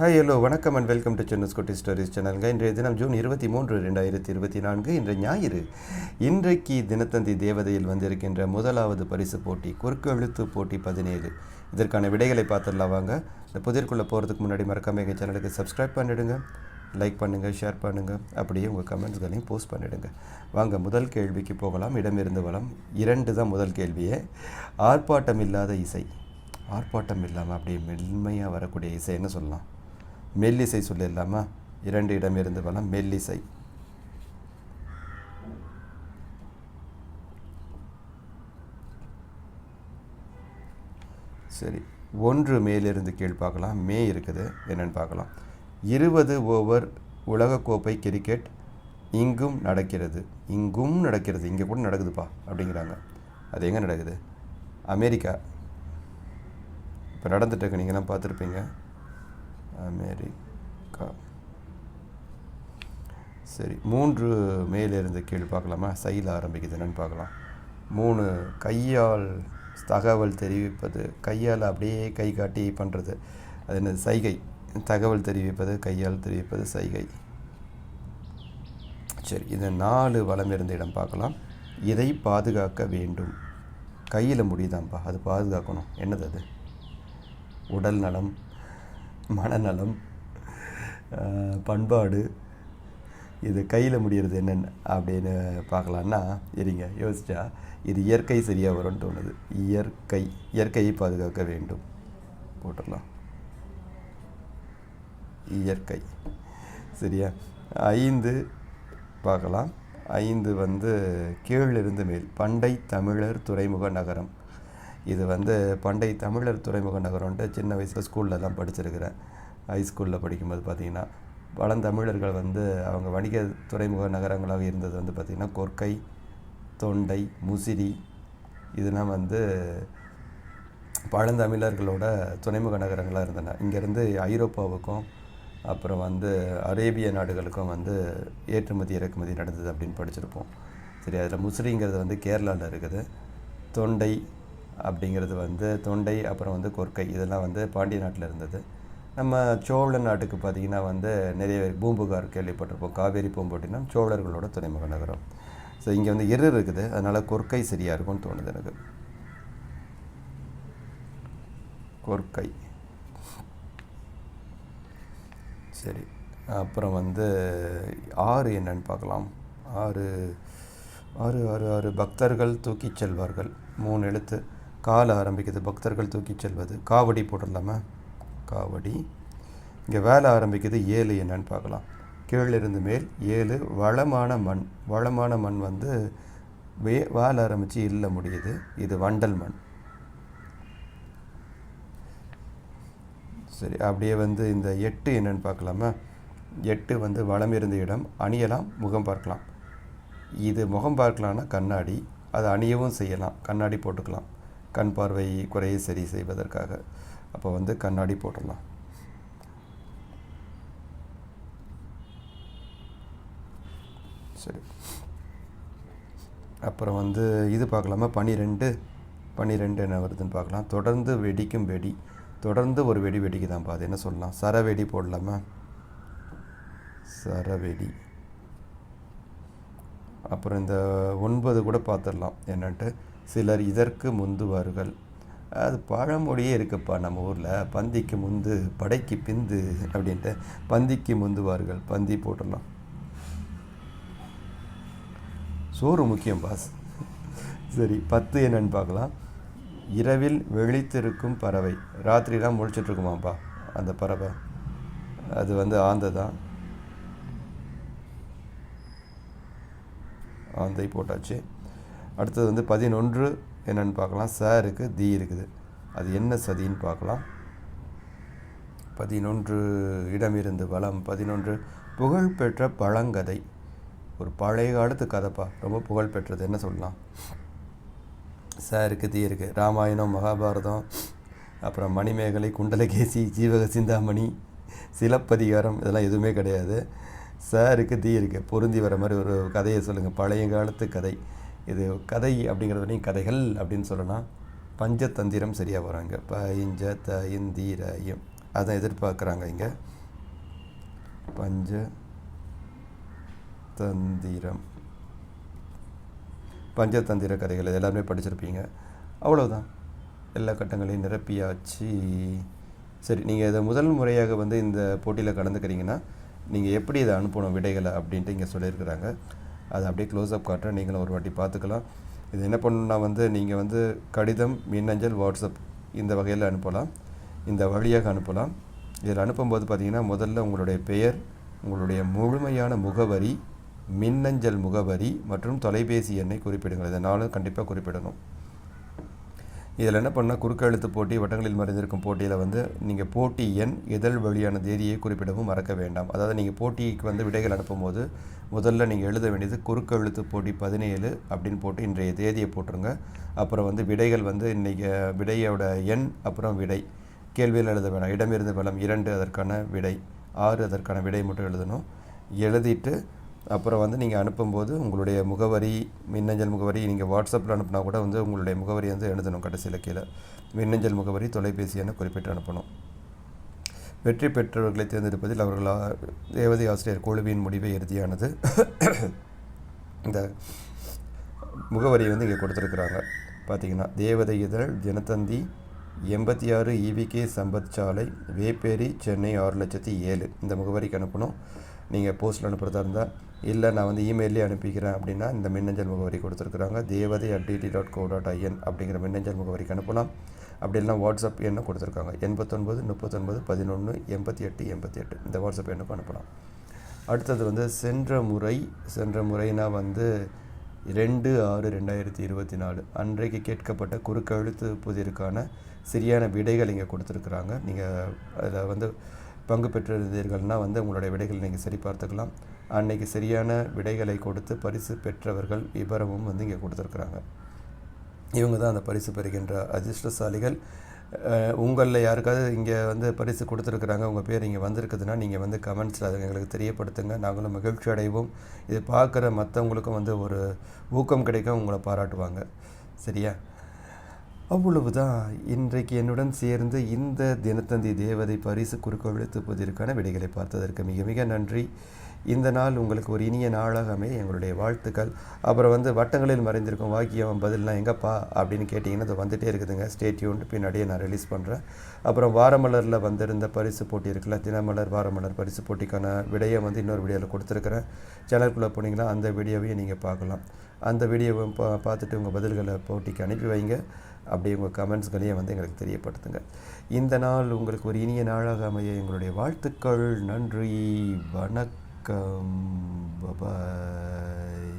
Hi hello வணக்கம் and welcome to சென்னஸ் குட்டி ஸ்டோரிஸ் சேனலுங்க இன்றைய தினம் ஜூன் இருபத்தி மூன்று ரெண்டாயிரத்தி இருபத்தி நான்கு. இன்று ஞாயிறு. இன்றைக்கு தினத்தந்தி தேவதையில் வந்திருக்கின்ற முதலாவது பரிசு போட்டி குறுக்கு எழுத்து போட்டி பதினேழு. இதற்கான விடைகளை பார்த்துடலாம் வாங்க. இந்த புதிர்க்குள்ளே போகிறதுக்கு முன்னாடி மறக்காம எங்கள் சேனலுக்கு சப்ஸ்கிரைப் பண்ணிவிடுங்க லைக் பண்ணுங்கள் ஷேர் பண்ணுங்கள் அப்படியே உங்கள் கமெண்ட்ஸ்களையும் போஸ்ட் பண்ணிவிடுங்க வாங்க முதல் கேள்விக்கு போகலாம். இடமிருந்து வளம். இரண்டு தான் முதல் கேள்வியே. ஆர்ப்பாட்டம் இல்லாத இசை. ஆர்ப்பாட்டம் இல்லாமல் அப்படியே மென்மையாக வரக்கூடிய இசை என்ன சொல்லலாம். மெல்லிசை சொல்லிடலாமா இரண்டு இடம் இருந்து வரலாம் மெல்லிசை. சரி. ஒன்று மேலிருந்து கீழ் பார்க்கலாம். மே இருக்குது. என்னன்னு பார்க்கலாம். இருபது ஓவர் உலகக்கோப்பை கிரிக்கெட் இங்கும் நடக்கிறது. இங்கும் நடக்கிறது. இங்கே கூட நடக்குதுப்பா அப்படிங்கிறாங்க. அது எங்கே நடக்குது? அமெரிக்கா. இப்போ நடந்துட்டுருக்கு நீங்களாம் பார்த்துருப்பீங்க. அமெரிக்கா. சரி மூன்று மேலிருந்து கேள்வி பார்க்கலாமா? சையில் ஆரம்பிக்குது என்னென்னு பார்க்கலாம். மூணு கையால் தகவல் தெரிவிப்பது கையால் அப்படியே கை காட்டி பண்ணுறது அது என்னது? சைகை. தகவல் தெரிவிப்பது கையால் தெரிவிப்பது சைகை. சரி இதை நாலு வளம் இருந்த இடம் பார்க்கலாம். இதை பாதுகாக்க வேண்டும். கையில் முடியுதாம்ப்பா அது பாதுகாக்கணும். என்னது அது? உடல் நலம் மனநலம் பண்பாடு இது கையில் முடிகிறது என்னென்ன அப்படின்னு பார்க்கலான்னா இருங்க யோசிச்சா இது இயற்கை சரியாக வரும்னு தோணுது. இயற்கை இயற்கையை பாதுகாக்க வேண்டும். போட்டுடலாம். இயற்கை. சரியா? ஐந்து பார்க்கலாம். ஐந்து வந்து கீழிருந்து மேல். பண்டை தமிழர் துறைமுக நகரம். இது வந்து பண்டை தமிழர் துறைமுக நகரம்ன்ட்டு சின்ன வயசில் ஸ்கூலில் தான் படிச்சிருக்கிறேன். ஹை ஸ்கூலில் படிக்கும்போது பார்த்திங்கன்னா பழந்தமிழர்கள் வந்து அவங்க வணிக துறைமுக நகரங்களாக இருந்தது வந்து பார்த்திங்கன்னா கொர்க்கை தொண்டை முசிறி இதெல்லாம் வந்து பழந்தமிழர்களோட துறைமுக நகரங்களாக இருந்தன. இங்கேருந்து ஐரோப்பாவுக்கும் அப்புறம் வந்து அரேபிய நாடுகளுக்கும் வந்து ஏற்றுமதி இறக்குமதி நடந்தது அப்படின்னு படிச்சிருப்போம். சரி அதில் முசிறிங்கிறது வந்து கேரளாவில் இருக்குது. தொண்டை அப்படிங்கிறது வந்து தொண்டை அப்புறம் வந்து கொர்க்கை இதெல்லாம் வந்து பாண்டிய நாட்டில் இருந்தது. நம்ம சோழ நாட்டுக்கு பார்த்திங்கன்னா வந்து நிறைய பூம்புகார் கேள்விப்பட்டிருப்போம். காவேரி பூம்போட்டினா சோழர்களோட துறைமுக நகரம். ஸோ இங்கே வந்து எரு இருக்குது. அதனால் கொர்க்கை சரியாக இருக்கும்னு தோணுது எனக்கு. கொர்க்கை சரி. அப்புறம் வந்து ஆறு என்னன்னு பார்க்கலாம். ஆறு ஆறு ஆறு ஆறு பக்தர்கள் தூக்கிச் செல்வார்கள். மூணு எழுத்து. கால ஆரம்பிக்குது பக்தர்கள் தூக்கிச் செல்வது. காவடி போட்டுடலாமா காவடி. இங்கே வேலை ஆரம்பிக்குது ஏழு என்னன்னு பார்க்கலாம். கீழிருந்து மேல் ஏழு வளமான மண். வளமான மண் வந்து வே வேலை ஆரம்பித்து இல்லை முடியுது. இது வண்டல் மண். சரி அப்படியே வந்து இந்த எட்டு என்னன்னு பார்க்கலாமா? எட்டு வந்து வளம் இருந்த இடம். அணியலாம் முகம் பார்க்கலாம். இது முகம் பார்க்கலாம்னா கண்ணாடி. அது அணியவும் செய்யலாம். கண்ணாடி போட்டுக்கலாம். கண் பார்வை குறையை சரி செய்வதற்காக. அப்போ வந்து கண்ணாடி போட்டுடலாம். சரி. அப்புறம் வந்து இது பார்க்கலாமா? பனிரெண்டு பனிரெண்டு என்ன வருதுன்னு பார்க்கலாம். தொடர்ந்து வெடிக்கும் வெடி. தொடர்ந்து ஒரு வெடி வெடிக்குதான்ப்பா அது என்ன சொல்லலாம்? சரவெடி போடலாமா? சரவெடி. அப்புறம் இந்த ஒன்பது கூட பார்த்துடலாம். என்னன்ட்டு? சிலர் இதற்கு முந்துவார்கள். அது பழமொழியே இருக்குப்பா நம்ம ஊரில். பந்திக்கு முந்து படைக்கு பிந்து அப்படின்ட்டு பந்திக்கு முந்துவார்கள். பந்தி போட்டுடலாம் சோறு முக்கியம் பாஸ். சரி பத்து என்னன்னு பார்க்கலாம். இரவில் வெளித்திருக்கும் பறவை. ராத்திரிலாம் முழிச்சிட்ருக்குமாப்பா அந்த பறவை. அது வந்து ஆந்தை தான் ஆந்தை போட்டாச்சு. அடுத்தது வந்து பதினொன்று என்னென்னு பார்க்கலாம். ச இருக்குது தி இருக்குது. அது என்ன சதின்னு பார்க்கலாம். பதினொன்று இடமிருந்து வளம் பதினொன்று புகழ்பெற்ற பழங்கதை. ஒரு பழைய காலத்து கதைப்பா. ரொம்ப புகழ்பெற்றது. என்ன சொல்லலாம்? ச இருக்குது தீ இருக்குது ராமாயணம் மகாபாரதம் அப்புறம் மணிமேகலை குண்டலகேசி ஜீவக சிந்தாமணி சிலப்பதிகாரம் இதெல்லாம் எதுவுமே கிடையாது. ச இருக்குது தீ இருக்குது பொருந்தி வர மாதிரி ஒரு கதையை சொல்லுங்கள் பழைய காலத்து கதை. இது கதை அப்படிங்கிறது வரையும் கதைகள் அப்படின்னு சொல்லலாம் பஞ்சதந்திரம் சரியாக வராங்க. ப இஞ்ச த இந்தீரயம் அதை எதிர்பார்க்குறாங்க இங்கே. பஞ்ச தந்திரம். பஞ்சதந்திர கதைகள் இது எல்லாருமே படிச்சிருப்பீங்க. அவ்வளோதான் எல்லா கட்டங்களையும் நிரப்பியாச்சு. சரி நீங்கள் இதை முதல் முறையாக வந்து இந்த போட்டியில் கலந்துக்கிறீங்கன்னா நீங்கள் எப்படி இதை அனுப்பணும் விடைகளை அப்படின்ட்டு இங்கே சொல்லியிருக்கிறாங்க. அதை அப்படியே க்ளோஸ்அப் காட்டுறேன். நீங்களும் ஒரு வாட்டி பார்த்துக்கலாம். இது என்ன பண்ணணும்னா வந்து நீங்கள் வந்து கடிதம் மின்னஞ்சல் வாட்ஸ்அப் இந்த வகையில் அனுப்பலாம். இந்த வழியாக அனுப்பலாம். இதில் அனுப்பும்போது பார்த்தீங்கன்னா முதல்ல உங்களுடைய பெயர் உங்களுடைய முழுமையான முகவரி மின்னஞ்சல் முகவரி மற்றும் தொலைபேசி எண்ணை குறிப்பிடுங்கள். இதனால் கண்டிப்பாக குறிப்பிடணும். இதில் என்ன பண்ணால் குறுக்க எழுத்து போட்டி வட்டங்களில் மறைந்திருக்கும் போட்டியில் வந்து நீங்கள் போட்டி எண் இதழ் வழியான தேதியை குறிப்பிடவும் மறக்க வேண்டாம். அதாவது நீங்கள் போட்டிக்கு வந்து விடைகள் அனுப்பும்போது முதல்ல நீங்கள் எழுத வேண்டியது குறுக்கெழுத்து போட்டி பதினேழு அப்படின்னு போட்டு இன்றைய தேதியை போட்டுருங்க. அப்புறம் வந்து விடைகள் வந்து இன்றைக்கி விடையோட எண் அப்புறம் விடை. கேள்வியில் எழுத வேணாம். இடமிருந்து பலம் இரண்டு அதற்கான விடை. ஆறு அதற்கான விடை மட்டும் எழுதணும். எழுதிட்டு அப்புறம் வந்து நீங்கள் அனுப்பும்போது உங்களுடைய முகவரி மின்னஞ்சல் முகவரி நீங்கள் வாட்ஸ்அப்பில் அனுப்புனா கூட வந்து உங்களுடைய முகவரி வந்து எழுதணும் கடைசியில் கீழே. மின்னஞ்சல் முகவரி தொலைபேசி என குறிப்பிட்டு அனுப்பணும். வெற்றி பெற்றவர்களை தேர்ந்தெடுப்பதில் அவர்கள் தேவதை ஆசிரியர் குழுவின் முடிவே இறுதியானது. இந்த முகவரி வந்து இங்கே கொடுத்துருக்குறாங்க. பார்த்தீங்கன்னா தேவதை இதழ் தினத்தந்தி எண்பத்தி ஆறு இவிகே சம்பத் சாலை வேப்பேரி சென்னை ஆறு லட்சத்தி ஏழு. இந்த முகவரிக்கு அனுப்பணும். நீங்கள் போஸ்ட்டில் அனுப்புகிறதா இருந்தால் இல்லை நான் வந்து இமெயிலே அனுப்பிக்கிறேன் அப்படின்னா இந்த மின்னஞ்சல் முகவரி கொடுத்துருக்குறாங்க. தேவதை at DD dot co dot IN அப்படிங்கிற மின்னஞ்சல் முகவரிக்கு அனுப்பலாம். அப்படி இல்லைனா வாட்ஸ்அப் எண்ணை கொடுத்துருக்காங்க. எண்பத்தொன்பது முப்பத்தொன்பது பதினொன்று எண்பத்தி எட்டு எண்பத்தி எட்டு இந்த வாட்ஸ்அப் எண்ணுக்கு அனுப்பலாம். அடுத்தது வந்து சென்ற முறை சென்ற முறைனா வந்து ரெண்டு ஆறு ரெண்டாயிரத்தி இருபத்தி நாலு. அன்றைக்கு கேட்கப்பட்ட குறுக்கெழுத்து புதிருக்கான சரியான விடைகள் இங்கே கொடுத்துருக்குறாங்க. நீங்கள் அதில் வந்து பங்கு பெற்றிருந்தீர்கள்னால் வந்து உங்களுடைய விடைகள் நீங்கள் சரி பார்த்துக்கலாம் அன்னைக்கு சரியான விடைகளை கொடுத்து பரிசு பெற்றவர்கள் விபரமும் வந்து இங்கே கொடுத்துருக்குறாங்க. இவங்க தான் அந்த பரிசு பெறுகின்ற அதிர்ஷ்டசாலிகள். உங்களில் யாருக்காவது இங்கே வந்து பரிசு கொடுத்துருக்குறாங்க உங்கள் பேர் இங்கே வந்திருக்குதுன்னா நீங்கள் வந்து கமெண்ட்ஸில் அதை எங்களுக்கு தெரியப்படுத்துங்க. நாங்களும் மகிழ்ச்சி அடைவோம். இது பார்க்குற மற்றவங்களுக்கும் வந்து ஒரு ஊக்கம் கிடைக்கும் உங்களை பாராட்டுவாங்க. சரியா? அவ்வளவுதான். இன்றைக்கு என்னுடன் சேர்ந்து இந்த தினத்தந்தி தேவதை பரிசு குறுக்கோள் புதிருக்கான விடைகளை பார்த்ததற்கு மிக மிக நன்றி. இந்த நாள் உங்களுக்கு ஒரு இனிய நாளாக அமைய எங்களுடைய வாழ்த்துக்கள். அப்புறம் வந்து வட்டங்களில் மறைந்திருக்கும் வாக்கியம் பதில்லாம் எங்கப்பா? அப்படின்னு கேட்டிங்கன்னா அது வந்துகிட்டே இருக்குதுங்க. ஸ்டேட்யூன் பின்னாடியே நான் ரிலீஸ் பண்ணுறேன் அப்புறம் வாரமலரில் வந்திருந்த பரிசு போட்டி இருக்குல்ல தினமலர் வாரமலர் பரிசு போட்டிக்கான விடையை வந்து இன்னொரு வீடியோவில் கொடுத்துருக்குறேன். சேனலுக்குள்ளே போனீங்கன்னா அந்த வீடியோவையும் நீங்கள் பார்க்கலாம். அந்த வீடியோவை பா பார்த்துட்டு உங்கள் பதில்களை போட்டிக்கு அனுப்பி வைங்க. அப்படியே உங்கள் கமெண்ட்ஸ்களையும் வந்து எங்களுக்கு தெரியப்படுத்துங்க. இந்த நாள் உங்களுக்கு ஒரு இனிய நாளாக அமைய எங்களுடைய வாழ்த்துக்கள். நன்றி. வணக்கம். பபாய்